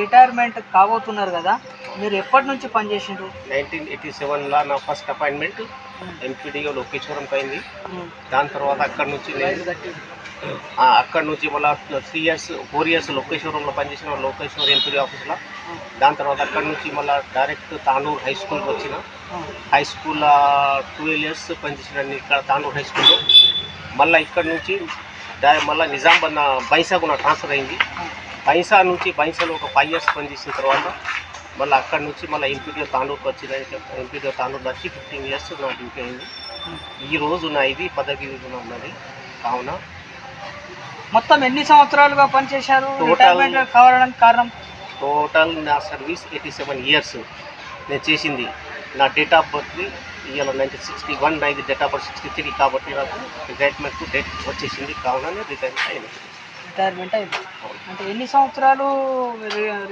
Retirement కాబోతున్నారు కదా మీరు ఎప్పటి నుంచి పనిచేసిండ్రు నైన్టీన్ ఎయిటీ సెవెన్లో నా ఫస్ట్ అపాయింట్మెంట్ ఎంపీడీఓ లోకేశ్వరంకి అయింది దాని తర్వాత అక్కడ నుంచి నేను అక్కడ నుంచి మళ్ళీ త్రీ ఇయర్స్ ఫోర్ ఇయర్స్ లోకేశ్వరంలో పనిచేసిన లోకేశ్వర్ ఎంపీడీ ఆఫీస్లో. దాని తర్వాత అక్కడ నుంచి మళ్ళీ డైరెక్ట్ తానూరు హై స్కూల్కి వచ్చిన. హై స్కూల్లో ట్వెల్వ్ ఇయర్స్ పనిచేసిన ఇక్కడ తానూరు హై స్కూల్లో. మళ్ళీ ఇక్కడ నుంచి డా మళ్ళీ నిజామాబాద్ నా బైసాకు నా ట్రాన్స్ఫర్ అయింది బైసా నుంచి బైసాలో ఒక ఫైవ్ ఇయర్స్ పనిచేసిన తర్వాత మళ్ళీ అక్కడ నుంచి మళ్ళీ ఎంపీడీఓ తానూరుకి వచ్చిన ఎంపీడీఓ తానూరు వచ్చి ఫిఫ్టీన్ ఇయర్స్ నా డ్యూటీ అయింది. ఈ రోజు నా ఇది పదవి ఉన్నది. కావున మొత్తం ఎన్ని సంవత్సరాలుగా పనిచేశారు? కావడానికి కారణం? టోటల్ నా సర్వీస్ ఎయిటీ సెవెన్ ఇయర్స్ నేను చేసింది. నా డేట్ ఆఫ్ బర్త్ ఇవాళ నైన్టీన్ సిక్స్టీ వన్ నాది date of birth sixty three కాబట్టి నాకు రిటైర్మెంట్ డేట్ వచ్చేసింది. కావున నేను రిటైర్మెంట్ అయింది రిటైర్మెంట్ అయింది అంటే ఎన్ని సంవత్సరాలు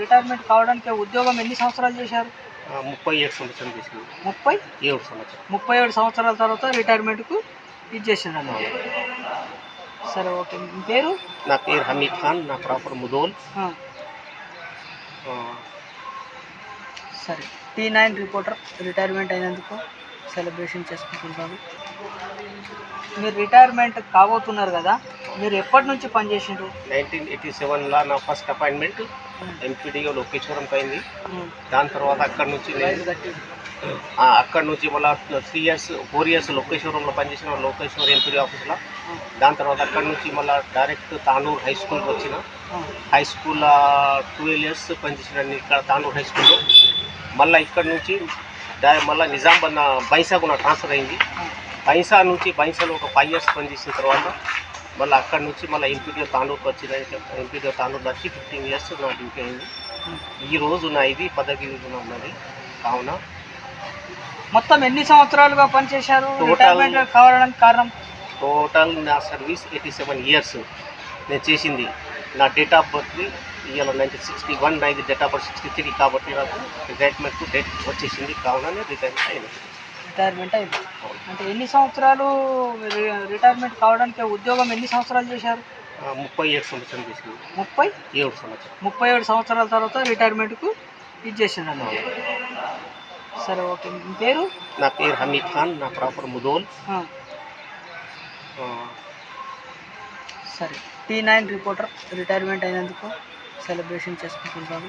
రిటైర్మెంట్ కావడానికి ఉద్యోగం ఎన్ని సంవత్సరాలు చేశారు? ముప్పై ఏడు సంవత్సరం చేసింది ముప్పై? ఏడు సంవత్సరం ముప్పై ఏడు సంవత్సరాల తర్వాత రిటైర్మెంట్కు ఇది చేసిండు సరే ఓకే. మీ పేరు? నా పేరు హమీద్ ఖాన్ నా ప్రాపర్ ముదోల్. సరే. టీ నైన్ రిపోర్టర్ రిటైర్మెంట్ అయినందుకు సెలబ్రేషన్ చేసుకుంటున్నాను. మీరు రిటైర్మెంట్ కాబోతున్నారు కదా మీరు ఎప్పటి నుంచి పనిచేసిండ్రు నైన్టీన్ ఎయిటీ సెవెన్లో నా ఫస్ట్ అపాయింట్మెంట్ ఎంపీడీఓ లోకేశ్వరంకి అయింది దాని తర్వాత అక్కడ నుంచి నేను ఆ, అక్కడ నుంచి మళ్ళీ త్రీ ఇయర్స్ ఫోర్ ఇయర్స్ లోకేశ్వరంలో పనిచేసిన లోకేశ్వర్ ఎంపీడీ ఆఫీస్లో. దాని తర్వాత అక్కడ నుంచి మళ్ళీ డైరెక్ట్ తానూరు హై స్కూల్కి వచ్చిన. హై స్కూల్లో ట్వెల్వ్ ఇయర్స్ పనిచేసిన ఇక్కడ తానూరు హై స్కూల్లో. మళ్ళీ ఇక్కడ నుంచి డా మళ్ళీ నిజామాబాద్ బైసాకు నా ట్రాన్స్ఫర్ అయింది. బైసా నుంచి బైసాలో ఒక ఫైవ్ ఇయర్స్ పనిచేసిన తర్వాత మళ్ళీ అక్కడ నుంచి మళ్ళీ ఎంపీడీఓ తానూరుకి వచ్చిన ఎంపీడీఓ తానూరు వచ్చి ఫిఫ్టీన్ ఇయర్స్ నా డ్యూటీ అయింది. ఈ రోజు నా ఇది పదవి ఉన్నది. కావున మొత్తం ఎన్ని సంవత్సరాలుగా పనిచేశారు? కావడానికి కారణం? టోటల్ నా సర్వీస్ ఎయిటీ సెవెన్ ఇయర్స్ నేను చేసింది. నా డేట్ ఆఫ్ బర్త్ ఇవాళ నైన్టీన్ సిక్స్టీ వన్ నాది date of birth sixty three కాబట్టి నాకు రిటైర్మెంట్ డేట్ వచ్చేసింది. కావున నేను రిటైర్మెంట్ అయింది రిటైర్మెంట్ అయింది అంటే ఎన్ని సంవత్సరాలు రిటైర్మెంట్ కావడానికి ఉద్యోగం ఎన్ని సంవత్సరాలు చేశారు? ముప్పై ఏడు సంవత్సరం చేసింది ముప్పై? ఏడు సంవత్సరం ముప్పై ఏడు సంవత్సరాల తర్వాత రిటైర్మెంట్కు ఇది చేసిండు అన్నమాట సరే ఓకే. మీ పేరు? నా పేరు హమీద్ ఖాన్ నా ప్రాపర్ ముదోల్. సరే. టీ నైన్ రిపోర్టర్ రిటైర్మెంట్ అయినందుకు సెలబ్రేషన్ చేసుకుంటున్నాను.